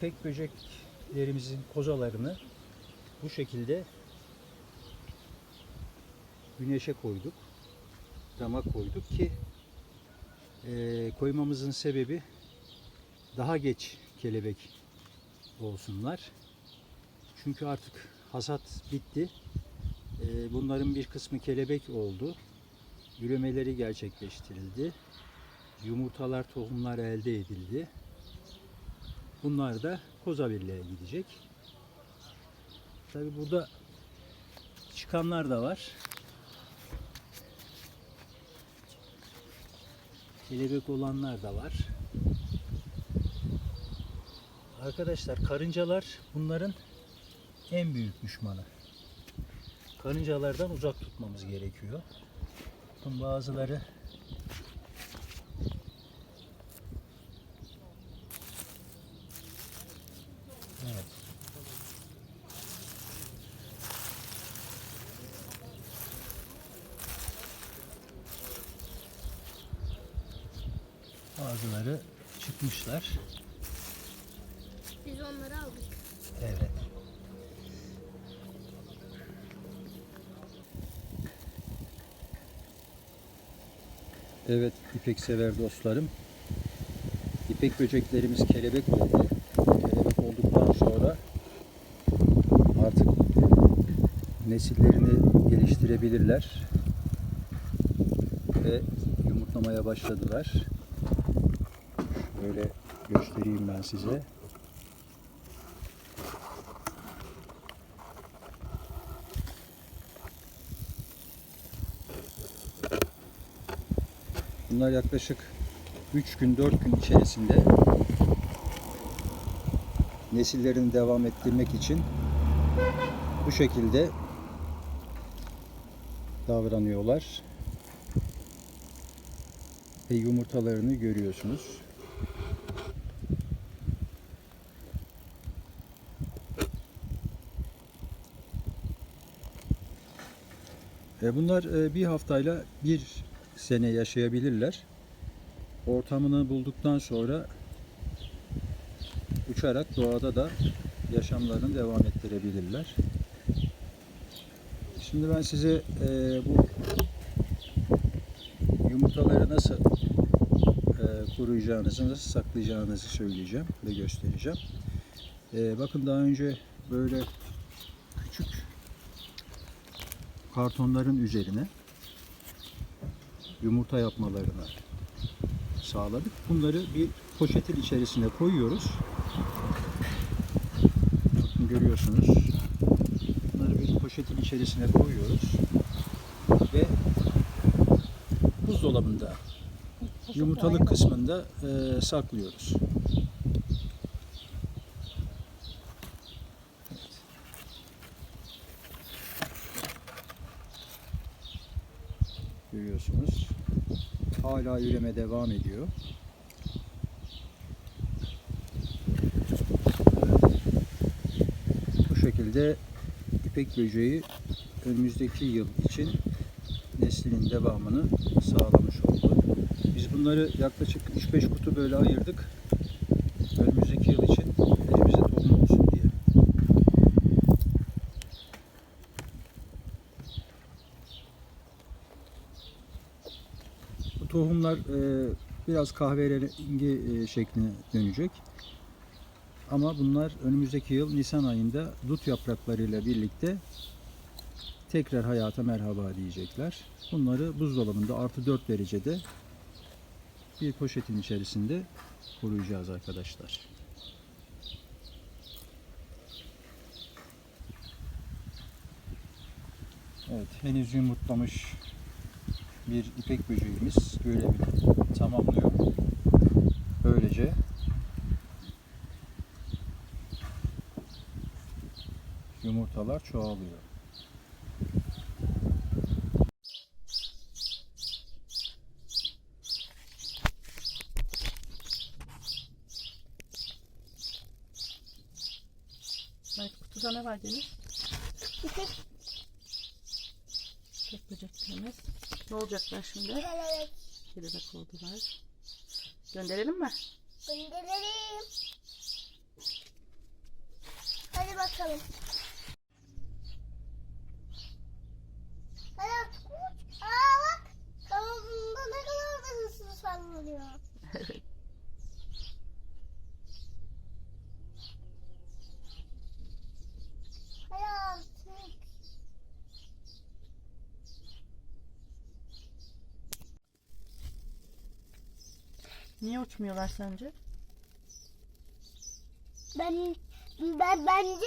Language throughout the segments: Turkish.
ipek böceklerimizin kozalarını bu şekilde güneşe koyduk. Dama koyduk ki eee, koymamızın sebebi daha geç kelebek olsunlar. Çünkü artık hasat bitti. Eee, bunların bir kısmı kelebek oldu. Üremeleri gerçekleştirildi. Yumurtalar, tohumlar elde edildi. Bunlar da Kozabirli'ye gidecek. Tabi burada çıkanlar da var. Kelebek olanlar da var. Arkadaşlar karıncalar bunların en büyük düşmanı. Karıncalardan uzak tutmamız gerekiyor. Bakın bazıları Evet. Bazıları çıkmışlar. Biz onları aldık. Evet. Evet ipek sever dostlarım. İpek böceklerimiz kelebek oldu. Kelebek olduktan sonra artık nesillerini geliştirebilirler. Ve yumurtlamaya başladılar. Şöyle göstereyim ben size. Bunlar yaklaşık 3 gün 4 gün içerisinde nesillerini devam ettirmek için bu şekilde davranıyorlar. Ve yumurtalarını görüyorsunuz. Bunlar e, bir haftayla bir sene yaşayabilirler. Ortamını bulduktan sonra uçarak doğada da yaşamlarını devam ettirebilirler. Şimdi ben size e, bu yumurtaları nasıl e, koruyacağınızı, nasıl saklayacağınızı söyleyeceğim ve göstereceğim. E, bakın daha önce böyle kartonların üzerine yumurta yapmalarını sağladık. Bunları bir poşetin içerisine koyuyoruz. Bakın görüyorsunuz. Bunları bir poşetin içerisine koyuyoruz. Ve buzdolabında yumurtalık kısmında e, saklıyoruz. Görüyorsunuz. Hala üreme devam ediyor. Bu şekilde ipek böceği önümüzdeki yıl için neslinin devamını sağlamış oldu. Biz bunları yaklaşık 3-5 kutu böyle ayırdık. Önümüzdeki yıl tohumlar e, biraz kahverengi e, şekline dönecek. Ama bunlar önümüzdeki yıl Nisan ayında dut yapraklarıyla birlikte tekrar hayata merhaba diyecekler. Bunları buzdolabında artı 4 derecede bir poşetin içerisinde koruyacağız arkadaşlar. Evet, henüz yumurtlamış bir ipek böceğimiz görevini tamamlıyor. Böylece yumurtalar çoğalıyor. Evet, kutuda ne var Deniz? Tek böceklerimiz. Ne olacaklar şimdi? Evet. Kelebek oldular. Gönderelim mi? Gönderelim. Hadi bakalım. Hayat kuş. Aa bak. Kanadında ne kadar da hızlı sallanıyor. Hayat. Niye uçmuyorlar sence? Ben ben bence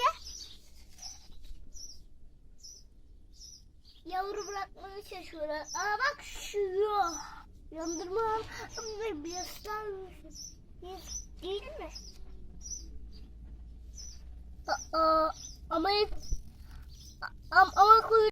yavru bırakmaya çalışıyorlar. Aa bak şu yandırma bir yaslar değil mi? Aa, ama ama kuyruk